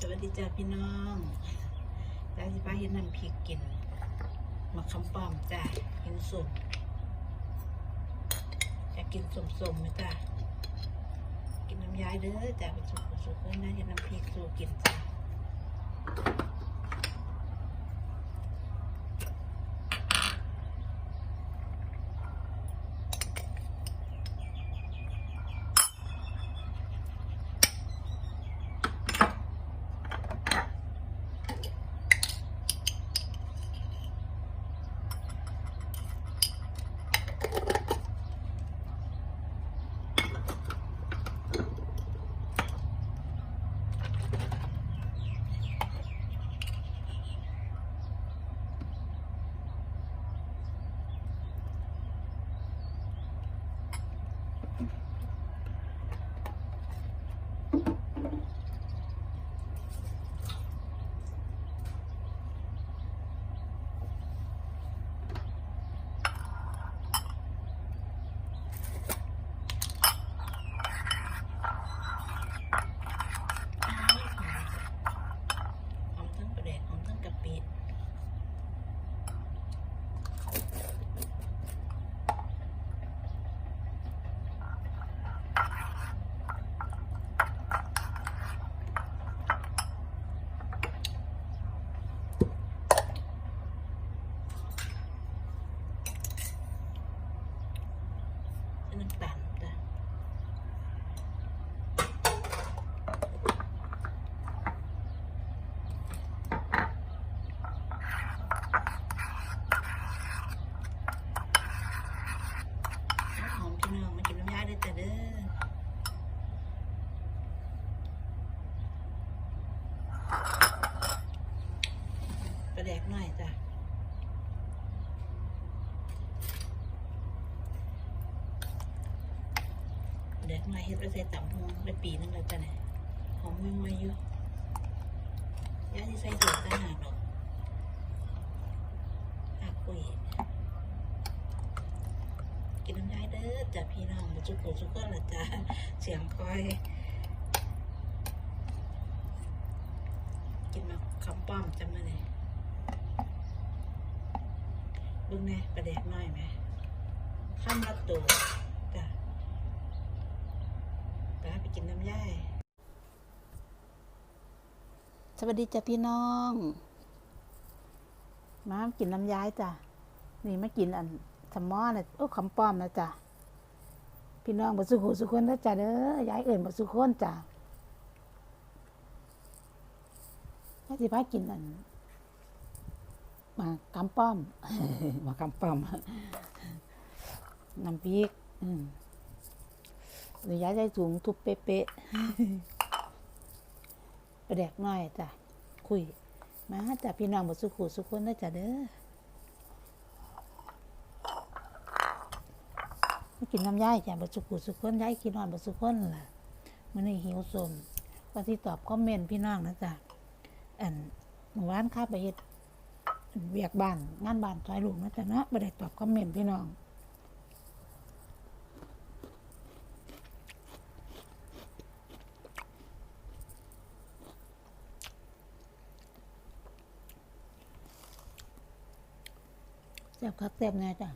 สวัสดีจ้าพี่น้องจ้าสิป้าเห็นน้ำพริกกินมาคำป้อมจ้ากินสมจะกินส้มๆไหมจ้ากินน้ำยายเด้อจ้าเป็นสุกสุกๆนะเห็นน้ำพริกสู่กินจ้า ประแดกหน่เฮ็ดไปใส่ต่ำหงได้ปีนึงแล้วจ้ะเนี่ยหอมมวยๆอยู่ยาที่ใส่ถุงต่าหากดอกหากปุ๋ยกินน้ำยายเด้อจ้ะพี่น้องจุกุจุกคนละจ้ะเสียงคอย กินมาคำป้อมจำมาเลยบึ้งแน่ประแดกน้อยไหมข้ามละตัวจ้ะไปไป กินน้ำยายสวัสดีจ้ะพี่น้อง มากินน้ำย้ายจ้ะ นี่มากินอันสมอนะโอ้คำป้อมนะจ้ะ พี่น้องบ่สุขุสุคนนะจ้ะเด้อยายเอิ่นบ่สุคนจ้ะยายสิพากินอันมากำป้อมมากำป้อมน้ำพริก อืม หรือยายใส่ถุงทุบเป๊ะๆประแดกน้อยจ้ะ คุย มาจ้ะพี่น้องบ่สุขุสุขคนนะจ้ะเด้อมากินน้ำย่ายจ้ะบัสุกุสุขคนย่ายกินนอนบัสุขคนล่ะมันนี่หิวสมว่าที่ตอบคอมเมนต์พี่น้องนะจ๊ะอันเมื่อวานข้าไปเฮ็ดเวียกบ้านงานบ้านซอยลูกนะจ๊ะเนาะบ่ได้ตอบคอมเมนต์พี่น้อง แซ่บคักแซ่บแน่จ้ะ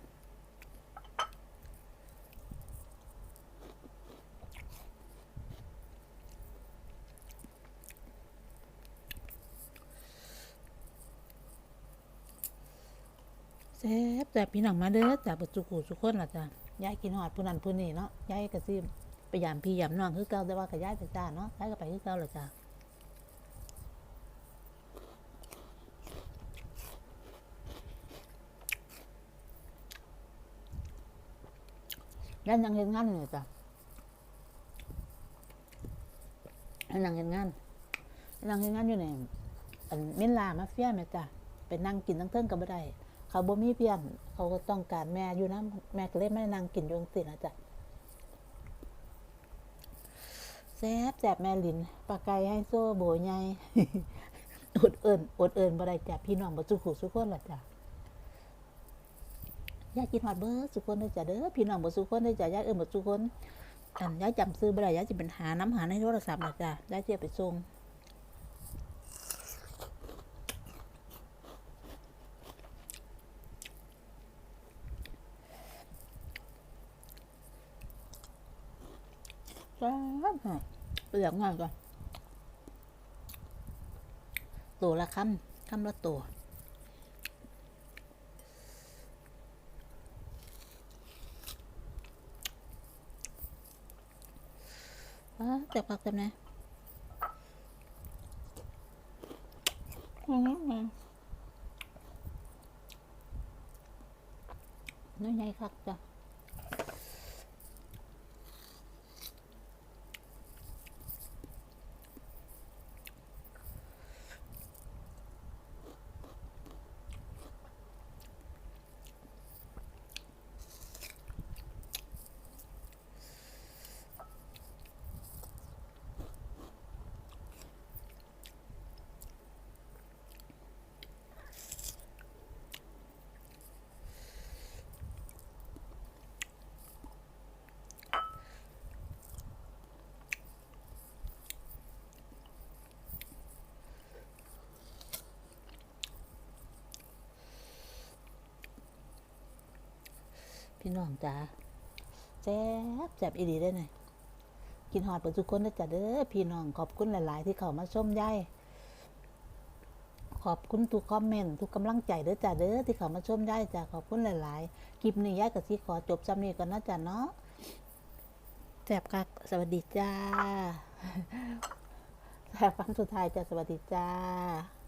แซ่บแต่พี่น้องมาเด้อจากปัจจุกูทุกคนล่ะจ้ะยายกินหอดผู้นั้นผู้นี้เนาะยายก็สิไปยามพี่ยามน้องคือเก่าแต่ว่ากับยายจะจ้าเนาะยายก็ไปคือเก่าล่ะจ้ะ ยายยังเห็นงานอยู่จ้ะยายยังเห็นงานยายยังเห็นงานอยู่ในอันมิลลามาเฟียแม่จ้ะไปนั่งกินทั้งเทิงก็บ่ได้เขาบ่มีเพียนเขาก็ต้องการแม่อยู่นะแม่ก็เลยไม่นั่งกินอยู่จังซี่นะจ๊ะแซ่บแซ่บแม่ลินปลาไก่ให้โซ่โบใหญ่อดเอิญอดเอิญบ่ได้จ้ะพี่น้องบ่สุขุสุคนล่ะจ้ะ ยากินหอดเบอร์สุคนด้วยจะเด้อพี่น้องบ่สุคนด้วยจะยาเอิ้นบ่สุคนอันย่าจำซื้อบ่ได้ย่าจะเป็นหาน้ำหาในโทรศัพท์นะจ้ะย่าเจียไปส่งจ้าเปลือกงานก่อนตัวละคำคำละตัว อ่าเจ็บปากเต็มนะน้อยใหญ่คักจ้ะ พี่น้องจ้าแซ่บแซ่บอีดีได้หน่อยกินหอดเปิดทุกคนนะจ๊ะเด้อพี่น้องขอบคุณหลาย ๆ ที่เข้ามาชมย่ายขอบคุณทุกคอมเมนต์ทุกกำลังใจเด้อจ้ะเด้อที่เข้ามาชมยายจ้ะขอบคุณหลาย ๆ คลิปนี้ยายกับที่ขอจบซ้ำนี้ก่อนนะจ๊ะเนาะแซ่บคักสวัสดีจ้าแซ่บครั้งสุดท้ายจ้ะสวัสดีจ้า